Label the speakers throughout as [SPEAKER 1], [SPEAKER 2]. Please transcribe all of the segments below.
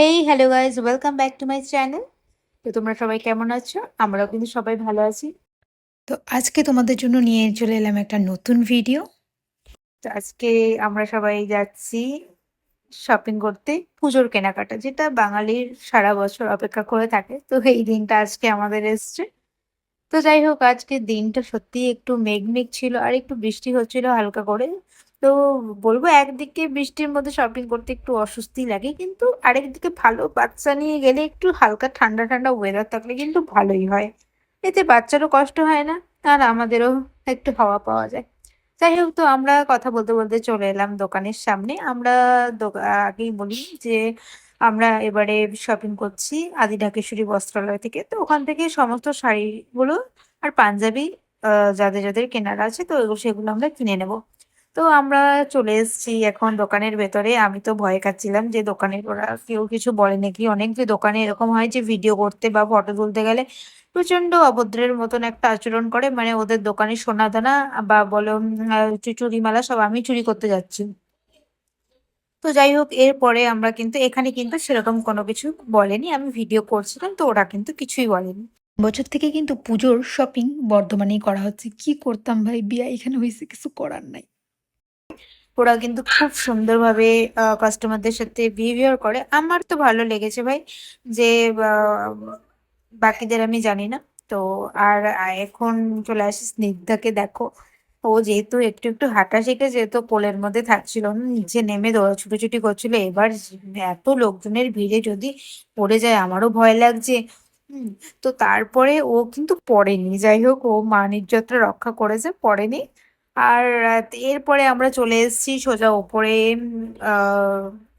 [SPEAKER 1] Hey hello guys welcome back to my channel তো তোমরা সবাই কেমন আছো? আমরাও কিন্তু সবাই ভালো আছি।
[SPEAKER 2] তো আজকে তোমাদের জন্য নিয়ে চলে এলাম একটা নতুন ভিডিও
[SPEAKER 1] তো আজকে আমরা সবাই যাচ্ছি শপিং করতে পুজোর কেনাকাটা, যেটা বাঙালির সারা বছর অপেক্ষা করে থাকে। তো এই দিনটা আজকে আমাদের এসছে। তো যাই হোক আজকে দিনটা সত্যি একটু মেঘ মেঘ ছিল, আর একটু বৃষ্টি হচ্ছিল হালকা করে। তো বলব একদিকে বৃষ্টির মধ্যে শপিং করতে একটু অস্বস্তি লাগে, কিন্তু আরেকদিকে ভালো বাচ্চা নিয়ে গেলে একটু হালকা ঠান্ডা ঠান্ডা ওয়েদার থাকলে কিন্তু ভালোই হয়। এতে বাচ্চারও কষ্ট হয় না, আর আমাদেরও একটু হাওয়া পাওয়া যায়। যাই হোক, তো আমরা কথা বলতে বলতে চলে এলাম দোকানের সামনে। আমরা আগেই বলি যে আমরা এবারে শপিং করছি আদি ঢাকেশ্বরী বস্ত্রালয় থেকে। তো ওখান থেকে সমস্ত শাড়িগুলো আর পাঞ্জাবি যাদের যাদের কেনার আছে, তো সেগুলো আমরা কিনে নেব। তো আমরা চলে এসেছি এখন দোকানের ভেতরে। আমি তো ভয় খাচ্ছিলাম যে দোকানের ওরা কেউ কিছু বলে নাকি? অনেক যে দোকানে এরকম হয় যে ভিডিও করতে বা ফটো তুলতে গেলে প্রচণ্ড অভদ্রের মতন একটা আচরণ করে। মানে ওদের দোকানে সোনা দানা বা বলো উম, আহ, চু- চুড়িমালা সব আমি চুরি করতে যাচ্ছি। তো যাই হোক এরপরে আমরা কিন্তু এখানে কিন্তু সেরকম কোনো কিছু বলেনি। আমি ভিডিও করছিলাম তো ওরা কিন্তু কিছুই বলেনি।
[SPEAKER 2] বছর থেকে কিন্তু পুজোর শপিং বর্ধমানেই করা হচ্ছে। কি করতাম ভাই? বিয়া এখানে হয়েছে কিছু করার নাই।
[SPEAKER 1] ওরা কিন্তু খুব সুন্দরভাবে কাস্টমারদের সাথে বিহেভিয়ার করে। আমার তো ভালো লেগেছে ভাই যে বাকিদের আমি জানি না। তো আর এখন চলে আসি স্নিগ্ধাকে দেখো। ও যেহেতু একটু একটু হাঁটা শিখেছে তো কোলের মধ্যে থাকছিল নিচে নেমে ছুটোছুটি করছিল। এবার এত লোকজনের ভিড়ে যদি পড়ে যায়, আমারও ভয় লাগছে। তো তারপরে ও কিন্তু পড়েনি। যাই হোক, ও মান ইজ্জতটা রক্ষা করেছে, পড়েনি। আর এরপরে আমরা চলে এসেছি সোজা ওপরে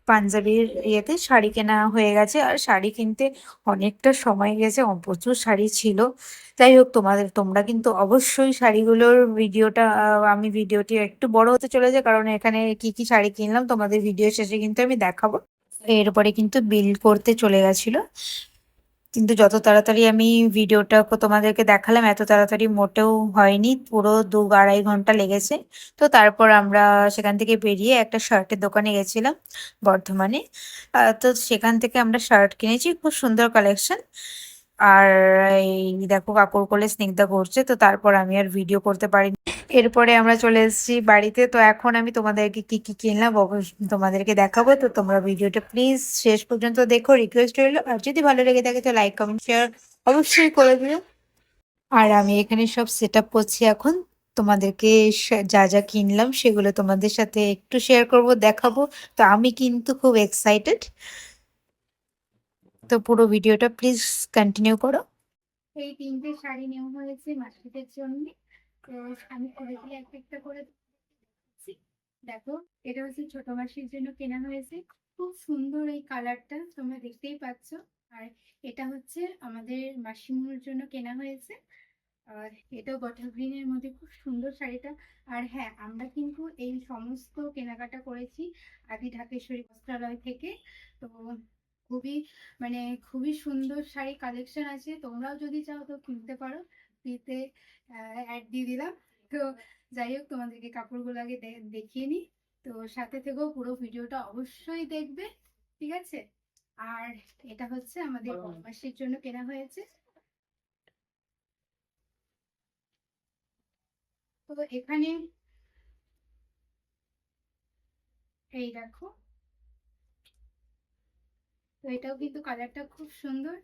[SPEAKER 1] পাঞ্জাবির ইয়েতে শাড়ি কেনা হয়ে গেছে। আর শাড়ি কিনতে অনেকটা সময় গেছে প্রচুর শাড়ি ছিল। যাই হোক, তোমাদের, তোমরা কিন্তু অবশ্যই শাড়িগুলোর ভিডিওটা আমি ভিডিওটি একটু বড় হতে চলেছে, কারণ এখানে কি কি শাড়ি কিনলাম, তোমাদের ভিডিও শেষে কিন্তু আমি দেখাবো। এরপরে কিন্তু বিল করতে চলে গেছিল। কিন্তু যত তাড়াতাড়ি আমি ভিডিওটা তোমাদেরকে দেখালাম, এত তাড়াতাড়ি মোটেও হয়নি, পুরো দু আড়াই ঘণ্টা লেগেছে। তো তারপর আমরা সেখান থেকে বেরিয়ে একটা শার্টের দোকানে গেছিলাম, বর্ধমানে। তো সেখান থেকে আমরা শার্ট কিনেছি, খুব সুন্দর কালেকশন আর এই দেখো কাকুর কোলে স্নিগ্ধা করছে তো তারপর আমি আর ভিডিও করতে পারিনি। এরপরে আমরা চলে এসেছি বাড়িতে, তো এখন আমি তোমাদেরকে কি কি কিনলাম তোমাদেরকে দেখাবো, তো তোমরা ভিডিওটা প্লিজ শেষ পর্যন্ত দেখো রিকোয়েস্ট রইল, আর যদি ভালো লেগে থাকে তো লাইক কমেন্ট শেয়ার অবশ্যই করে দিও। আর আমি এখানে সব সেট আপ করছি এখন, তোমাদেরকে যা যা কিনলাম সেগুলো তোমাদের সাথে একটু শেয়ার করব, দেখাবো, তো আমি কিন্তু খুব এক্সাইটেড তো পুরো ভিডিওটা প্লিজ কন্টিনিউ করো।
[SPEAKER 3] এই তিনটে শাড়ি নেওয়া হয়েছে মাসিদের জন্য। তো আমি কয়েকগুলো এক একটা করে দেখো, এটা হচ্ছে ছোট মাসির জন্য কেনা হয়েছে। খুব সুন্দর এই কালারটা, তোমরা দেখতেই পাচ্ছ। আর এটা হচ্ছে আমাদের মাসিমুর জন্য কেনা হয়েছে। আর এটাও বটল গ্রিনের মধ্যে, খুব সুন্দর শাড়িটা। আর হ্যাঁ আমরা কিন্তু এই সমস্ত কেনাকাটা করেছি আদি ঢাকেশ্বরী বস্ত্রালয় থেকে। তো খুবই মানে খুবই সুন্দর শাড়ি কালেকশন আছে। তোমরাও যদি চাও তো কিনতে পারো। ফ্রিতে অ্যাড দিয়ে দিলাম। তো যাই হোক তোমাদেরকে কাপড়গুলো আগে দেখিয়ে নিই। তো সাথে থেকেও পুরো ভিডিওটা অবশ্যই দেখবে ঠিক আছে? আর এটা হচ্ছে আমাদের বদমাসের জন্য কেনা হয়েছে। তো এখানে এই দেখো। তো এটাও কিন্তু কালারটা খুব সুন্দর।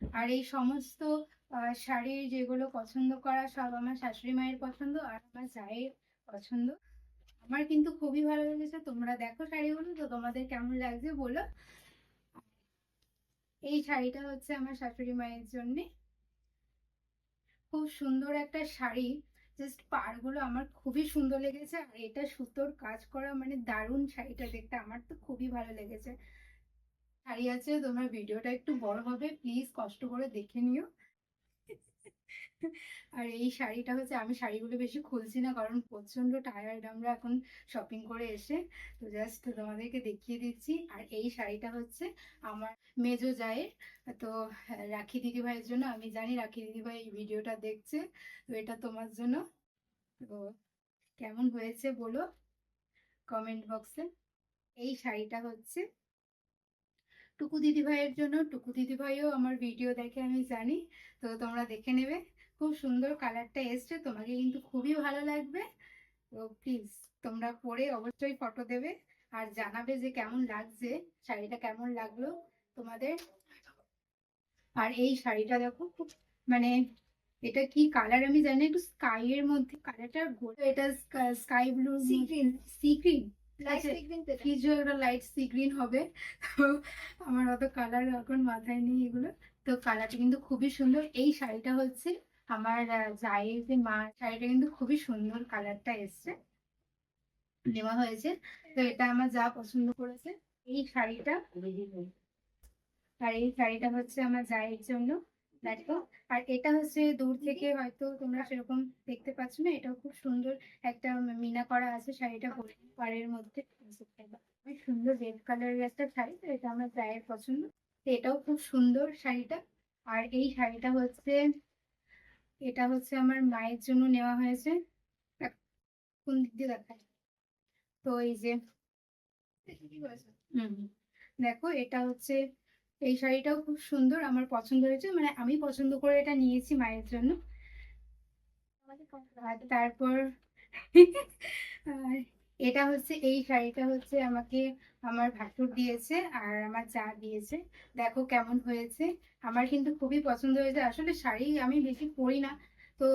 [SPEAKER 3] আর এই সমস্ত শাড়ির যেগুলো পছন্দ করা সব আমার শাশুড়ি মায়ের পছন্দ আর আমার জায়ের পছন্দ। আমার কিন্তু খুবই ভালো লেগেছে, তোমরা দেখো শাড়িগুলো, তো তোমাদের কেমন লাগছে বলো। এই শাড়িটা হচ্ছে আমার শাশুড়ি মায়ের জন্যে। খুব সুন্দর একটা শাড়ি। জাস্ট পাড়গুলো আমার খুবই সুন্দর লেগেছে আর এটা সুতোর কাজ করা মানে দারুণ শাড়িটা দেখতে, আমার তো খুবই ভালো লেগেছে। শাড়ি আছে, তোমার ভিডিওটা একটু বড় হবে প্লিজ কষ্ট করে দেখে নিও। আর এই শাড়িটা হচ্ছে আমি শাড়িগুলো বেশি খুলছি না কারণ প্রচণ্ড টায়ার্ড আমরা এখন শপিং করে এসে। তো জাস্ট তোমাদেরকে দেখিয়ে দিচ্ছি। আর এই শাড়িটা হচ্ছে আমার মেজো জায়ের। তো হ্যাঁ, রাখি দিদি ভাইয়ের জন্য। আমি জানি রাখি দিদি ভাই এই ভিডিওটা দেখছে। তো এটা তোমার জন্য। তো কেমন হয়েছে বলো? কমেন্ট বক্সে
[SPEAKER 1] এই শাড়িটা হচ্ছে টুকু দিদিভাইয়ের জন্য টুকু দিদিভাইও আমার ভিডিও দেখে আমি জানি। তো তোমরা দেখে নেবে খুব সুন্দর কালারটা এসছে তোমাকে কিন্তু খুবই ভালো লাগবে। তো প্লিজ তোমরা পরে অবশ্যই ফটো দেবে আর জানাবে যে কেমন লাগছে শাড়িটা কেমন লাগল তোমাদের। আর এই শাড়িটা দেখো খুব মানে এটা কি কালার আমি জানি না, একটু স্কাই এর মধ্যে কালারটা এটা sky blue sea green sea green একটা লাইট সি গ্রিন হবে তো আমার অত কালার এখন মাথায় নেই এগুলো। তো কালারটা কিন্তু খুবই সুন্দর। এই শাড়িটা হচ্ছে আমার জায়ের যে মা শাড়িটা কিন্তু খুবই সুন্দর কালারটা এসছে। নেওয়া হয়েছে। তো এটা আমার যা পছন্দ করেছে এই শাড়িটা। আর এই শাড়িটা হচ্ছে আমার জায়ের জন্য। দেখো আর এটা হচ্ছে দূর থেকে হয়তো তোমরা সেরকম দেখতে পাচ্ছ না এটাও খুব সুন্দর একটা মিনা করা আছে শাড়িটা পাড়ের মধ্যে। সুন্দর রেড কালারের একটা শাড়ি তো এটা আমার জায়ের পছন্দ। তো এটাও খুব সুন্দর শাড়িটা। আর এই শাড়িটা হচ্ছে এটা হচ্ছে আমার মায়ের জন্য নেওয়া হয়েছে। কোন দিক দিয়ে দেখায়? তো এই যে দেখো এটা হচ্ছে এই শাড়িটাও খুব সুন্দর আমার পছন্দ হয়েছে। মানে আমি পছন্দ করে এটা নিয়েছি মায়ের জন্য। তারপর এটা হচ্ছে এই শাড়িটা হচ্ছে আমাকে আমার ভাসুর দিয়েছে আর আমার যা দিয়েছে। দেখো কেমন হয়েছে। আমার কিন্তু খুবই পছন্দ হয়েছে। আসলে শাড়ি আমি বেশি পরি না। তো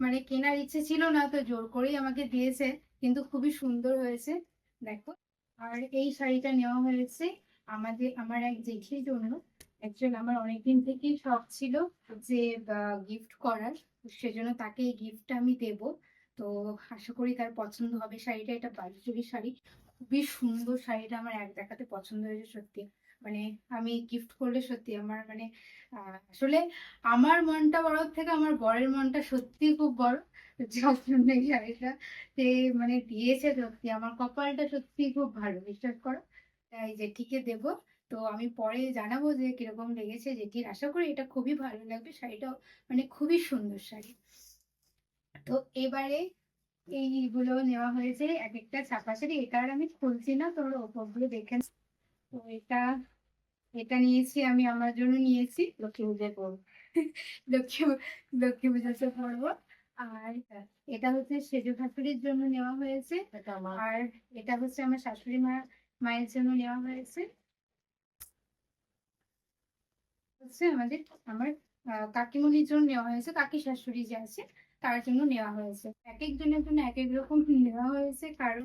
[SPEAKER 1] মানে কেনার ইচ্ছে ছিল না তো জোর করেই আমাকে দিয়েছে। কিন্তু খুবই সুন্দর হয়েছে। দেখো। আর এই শাড়িটা নেওয়া হয়েছে আমাদের, আমার এক জেঠির জন্য অ্যাকচুয়ালি আমার অনেকদিন থেকেই শখ ছিল যে গিফট করার। সেজন্য তাকে এই গিফটটা আমি দেব। তো আশা করি তার পছন্দ হবে। শাড়িটা, এটা বালুচুরি শাড়ি। খুবই সুন্দর শাড়িটা আমার এক দেখাতে পছন্দ হয়েছে সত্যি। মানে আমি গিফট করলে সত্যি আমার মানে আসলে আমার মনটা বড় থেকে আমার বরের মনটা সত্যি খুব বড়। যার জন্য এই শাড়িটা মানে দিয়েছে সত্যি। আমার কপালটা সত্যি খুব ভালো, বিশ্বাস করো। জেঠিকে দেব। তো আমি পরে জানাব যে কীরকম লেগেছে জেঠির আশা করি এটা খুবই ভালো লাগবে শাড়িটাও মানে খুবই সুন্দর শাড়ি। তো এবারে এইগুলো নেওয়া হয়েছে এক একটা ছাপা শাড়ি এটা আর আমি খুলছি না তোর ওপরগুলো দেখে তো এটা এটা নিয়েছি আমি আমার জন্য নিয়েছি। লক্ষ্মী পুজোয় পরবো লক্ষ্মী লক্ষ্মী পুজোতে পরবো আর এটা হচ্ছে সেজু শাশুড়ির জন্য নেওয়া হয়েছে। আর এটা হচ্ছে আমার শাশুড়ি মা হয়েছে হচ্ছে আমাদের আমার জন্য নেওয়া হয়েছে কাকি শাশুড়ি যে আছে তার জন্য নেওয়া হয়েছে এক একজনের জন্য এক এক রকম নেওয়া হয়েছে কারণ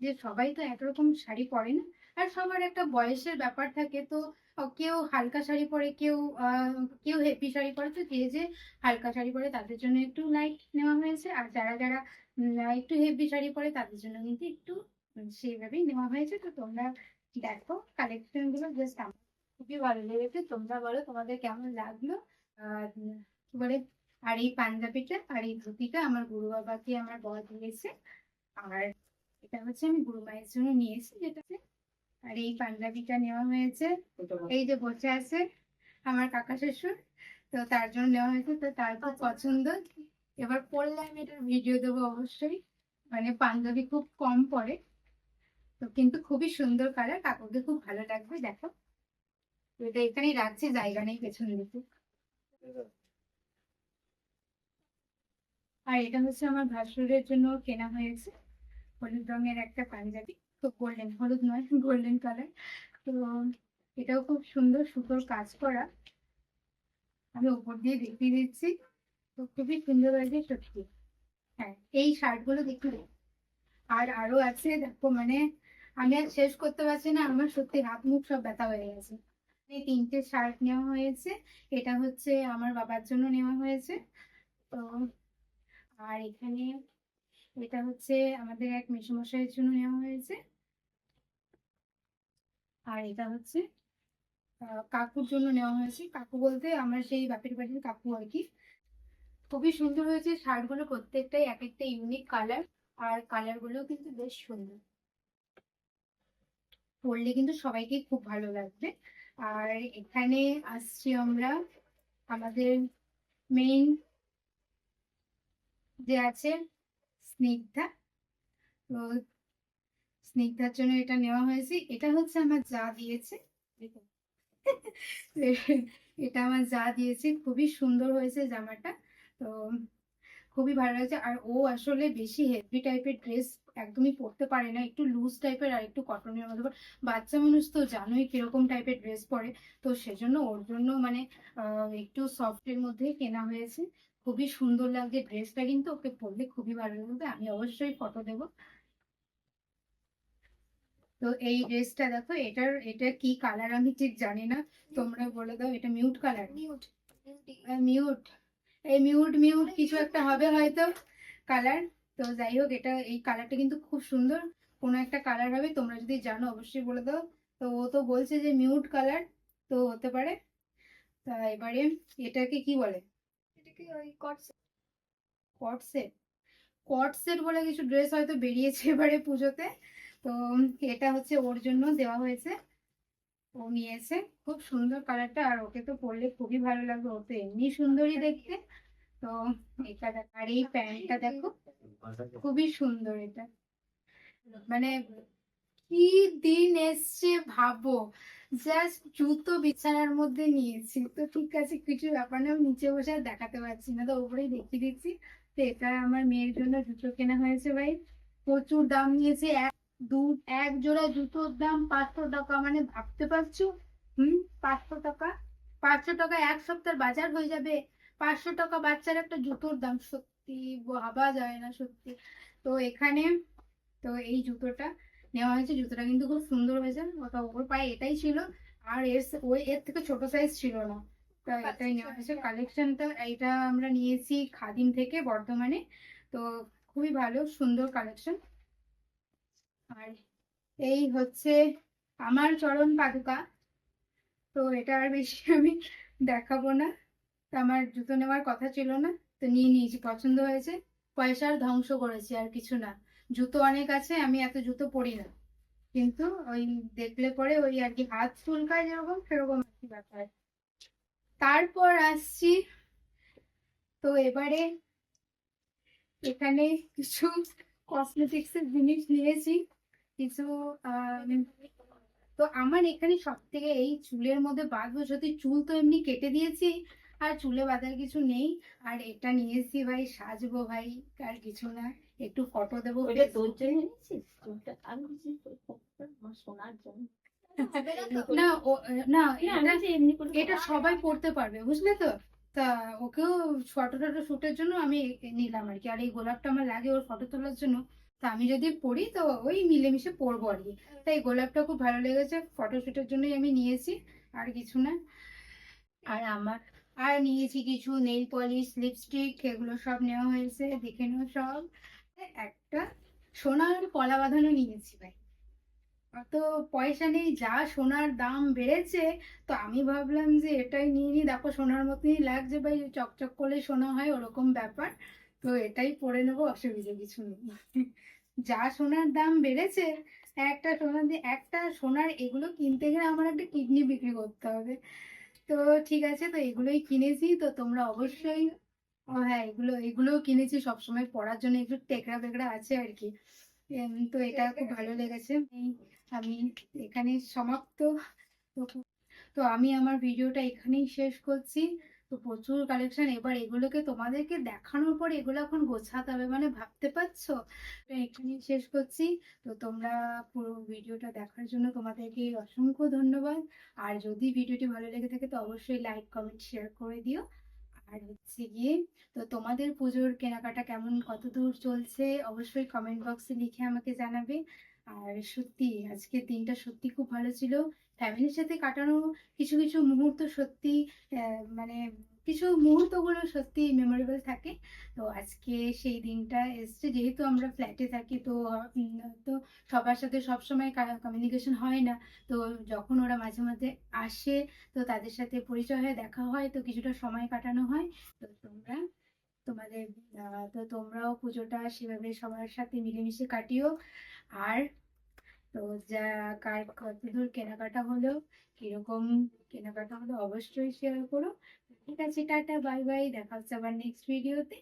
[SPEAKER 1] যে সবাই তো একরকম শাড়ি পরে না, আর সবার একটা বয়সের ব্যাপার থাকে তো কেউ হালকা শাড়ি পরে, কেউ কেউ হেভি শাড়ি পরে, তো যে যে হালকা শাড়ি পরে তাদের জন্য একটু লাইট নেওয়া হয়েছে, আর যারা যারা একটু হেভি শাড়ি পরে তাদের জন্য কিন্তু একটু সেইভাবেই নেওয়া হয়েছে। তো তোমরা দেখো কালেকশনগুলো জাস্ট আমার খুবই ভালো লেগেছে। তোমরা বলো তোমাদের কেমন লাগল? আর কি বলে, আর এই পাঞ্জাবিটা, আর এই ধুতিটা আমার গুরু বাবাকে আমার বর দিয়েছে। আর এটা হচ্ছে আমি গুরু মায়ের জন্য নিয়েছি যেটাতে। আর এই পাঞ্জাবিটা নেওয়া হয়েছে। এই যে বসে আছে আমার কাকা শ্বশুর, তো তার জন্য নেওয়া হয়েছে। তো তার খুব পছন্দ। এবার পরলে আমি এটার ভিডিও দেবো অবশ্যই। মানে পাঞ্জাবি খুব কম পরে তো কিন্তু খুবই সুন্দর কালার কাকুকে খুব ভালো লাগবে দেখো। এটা এখানেই রাখছি, জায়গা নেই পেছন দিকে। আর এটা হচ্ছে আমার ভাসুরের জন্য কেনা হয়েছে। হলুদ রঙের একটা পাঞ্জাবি, তো গোল্ডেন হলুদ নয় গোল্ডেন কালার তো এটাও খুব সুন্দর, সুতোর কাজ করা। আমি উপর দিয়ে দেখিয়ে দিচ্ছি, তো খুবই সুন্দর লাগছে সত্যি। হ্যাঁ এই শার্টগুলো দেখলে আর আরও আছে, দেখো মানে আমি আর শেষ করতে পারছি না, আমার সত্যি হাত মুখ সব ব্যথা হয়ে গেছে। এই তিনটে শার্ট নেওয়া হয়েছে, এটা হচ্ছে আমার বাবার জন্য নেওয়া হয়েছে। তো, আর এখানে এটা হচ্ছে আমাদের এক মেসোমশাইয়ের জন্য নেওয়া হয়েছে। আর এটা হচ্ছে কাকুর জন্য নেওয়া হয়েছে। কাকু বলতে আমার সেই বাপের বাড়ির কাকু আর কি। খুবই সুন্দর হয়েছে শার্টগুলো, প্রত্যেকটাই এক একটা ইউনিক কালার আর কালারগুলো কিন্তু বেশ সুন্দর। পরলে কিন্তু সবাইকে খুব ভালো লাগবে। আর এখানে আসছি আমরা আমাদের মেইন যে আছে স্নিগ্ধা। তো স্নিগ্ধার জন্য এটা নেওয়া হয়েছে। এটা হচ্ছে আমার যা দিয়েছে। এটা আমার যা দিয়েছে। খুবই সুন্দর হয়েছে জামাটা। তো খুবই ভালো লাগছে আর ও আসলে বেশি হেভি টাইপের ড্রেস একদমই পরতে পারে না একটু লুজ টাইপের আর একটু কটনের মধ্যে বাচ্চা মানুষ তো জানোই কীরকম টাইপের ড্রেস পরে তো সেজন্য ওর জন্য মানে একটু সফটের মধ্যে কেনা হয়েছে। খুবই সুন্দর লাগছে ড্রেসটা কিন্তু ওকে পরলে খুবই ভালো লাগবে আমি অবশ্যই ফটো দেবো। তো এই ড্রেসটা দেখো এটার এটা কি কালার আমি ঠিক জানি না তোমরা বলে দাও এটা মিউট কালার
[SPEAKER 4] মিউট
[SPEAKER 1] মিউট এই মিউট মিউট কিছু একটা হবে হয়তো কালার তো যাই হোক এটা এই কালারটা কিন্তু খুব সুন্দর। কোনো একটা কালার হবে তোমরা যদি জানো অবশ্যই বলে দাও। তো ও তো বলছে যে মিউট কালার তো হতে পারে। তা এবারে এটাকে কি বলে?
[SPEAKER 4] এটাকে ওই
[SPEAKER 1] বলে কিছু ড্রেস হয়তো বেরিয়েছে এবারে পুজোতে। তো এটা হচ্ছে ওর জন্য দেওয়া হয়েছে। ও নিয়েছে। খুব সুন্দর কালারটা আর ওকে তো পরলে খুবই ভালো লাগবে। ও তো এমনি সুন্দরই দেখতে। তো এটা দেখ- আর এই প্যান্টটা দেখো, খুবই সুন্দর এটা। মানে কি দিন এসছে ভাবো জাস্ট জুতো বিছানার মধ্যে নিয়েছি। তো ঠিক আছে, কিছু ব্যাপার না নিচে বসে দেখাতে পারছি না, তো উপরেই দেখিয়ে দিচ্ছি। তো এটা আমার মেয়ের জন্য জুতো কেনা হয়েছে ভাই। প্রচুর দাম নিয়েছে, এক দু, এক জোড়া জুতোর দাম পাঁচশো টাকা মানে ভাবতে পারছ? হুম, পাঁচশো টাকা? পাঁচশো টাকা এক সপ্তাহ বাজার হয়ে যাবে। পাঁচশো টাকা বাচ্চার একটা জুতোর দাম সত্যি ভাবা যায় না সত্যি। তো এখানে তো এই জুতোটা নেওয়া হয়েছে। জুতোটা কিন্তু খুব সুন্দর হয়েছে ওটা ওর পায়ে এটাই ছিল। আর এর ওই এর থেকে ছোট সাইজ ছিল না। তা এটাই নেওয়া হয়েছে। কালেকশনটা এইটা আমরা নিয়েছি খাদিম থেকে বর্ধমানে। তো খুবই ভালো সুন্দর কালেকশন আর এই হচ্ছে আমার চরণ পাদুকা। তো এটা আর বেশি আমি দেখাবো না। তো আমার জুতো নেওয়ার কথা ছিল না, তো নিয়ে নিয়েছি, পছন্দ হয়েছে। পয়সার ধ্বংস করেছি, আর কিছু না। জুতো অনেক আছে, আমি এত জুতো পরি না। কিন্তু ওই দেখলে পরে ওই আর কি হাত চুলকায় যেরকম, সেরকম আর ব্যাপার। তারপর আসছি, তো এবারে এখানে কিছু কসমেটিক্স এর জিনিস নিয়েছি, কিছু তো আমার এখানে সব থেকে এই চুলের মধ্যে বাঁধবো, যদি চুল তো এমনি কেটে দিয়েছি আর চুলে বাঁধার কিছু নেই। আর এটা নিয়েছি ভাই সাজবো ভাই আর কিছু না। একটু ফটো দেবো
[SPEAKER 5] তোর জন্য এনেছিস? চুলটা আমি শোনার জন্য।
[SPEAKER 1] না না
[SPEAKER 5] না
[SPEAKER 1] এটা সবাই পড়তে পারবে বুঝলে তো? তা ওকেও ফটো টটো শুটের জন্য আমি নিলাম আর কি। আর এই গোলাপটা আমার লাগে ওর ফটো তোলার জন্য। তা আমি যদি পড়ি তো ওই মিলেমিশে পরবো আর কি। তাই গোলাপটা খুব ভালো লেগেছে ফটো শুটের জন্যই আমি নিয়েছি আর কিছু না। আর আমার আর নিয়েছি কিছু নেল পলিশ লিপস্টিক এগুলো সব নেওয়া হয়েছে, দেখে নেওয়া সব। একটা সোনার কলা বাঁধানো নিয়েছি ভাই। অত পয়সা নেই, যা সোনার দাম বেড়েছে, তো আমি ভাবলাম যে এটাই নিয়ে নিই। দেখো, সোনার মতনই লাগছে ভাই, চকচক করলে সোনা হয়, ওরকম ব্যাপার। তো এটাই পরে নেব, অসুবিধা কিছু নেই। যা সোনার দাম বেড়েছে, একটা সোনার একটা সোনার এগুলো কিনতে গেলে আমার একটা কিডনি বিক্রি করতে হবে। তো ঠিক আছে, তো এগুলোই কিনেছি, তো তোমরা অবশ্যই হ্যাঁ এগুলো, এগুলোও কিনেছি সবসময় পড়ার জন্য, একটু টেকরা বেকরা আছে আর কি। তো এটা খুব ভালো লেগেছে। আমি এখানে সমাপ্ত। তো তো আমি আমার ভিডিওটা এখানেই শেষ করছি। তো প্রচুর কালেকশন এবার এগুলোকে তোমাদেরকে দেখানোর পর এগুলো এখন গোছাতে হবে মানে ভাবতে পারছ? তো এখানেই শেষ করছি। তো তোমরা পুরো ভিডিওটা দেখার জন্য তোমাদেরকে অসংখ্য ধন্যবাদ। আর যদি ভিডিওটি ভালো লেগে থাকে তো অবশ্যই লাইক কমেন্ট শেয়ার করে দিও। আর হচ্ছে গিয়ে, তো তোমাদের পুজোর কেনাকাটা কেমন? কত দূর চলছে? অবশ্যই কমেন্ট বক্সে লিখে আমাকে জানাবে। আর সত্যি, আজকের দিনটা সত্যি খুব ভালো ছিল। ফ্যামিলির সাথে কাটানো কিছু কিছু মুহূর্ত সত্যি মানে কিছু মুহূর্তগুলো সত্যি মেমোরেবল থাকে। তো আজকে সেই দিনটা এসছে। যেহেতু আমরা ফ্ল্যাটে থাকি, তো তো সবার সাথে সবসময় কমিউনিকেশন হয় না। তো যখন ওরা মাঝে মাঝে আসে, তো তাদের সাথে পরিচয় হয় দেখা হয়, তো কিছুটা সময় কাটানো হয়। তো তোমরা, তোমাদের তো তোমরাও পুজোটা সেভাবে সবার সাথে মিলেমিশে কাটিও। আর তো যা কার কতদূর কেনাকাটা হলো কীরকম কেনাকাটা হলো অবশ্যই শেয়ার করো। ঠিক আছে, টাটা বাই বাই দেখা হচ্ছে আবার নেক্সট ভিডিওতে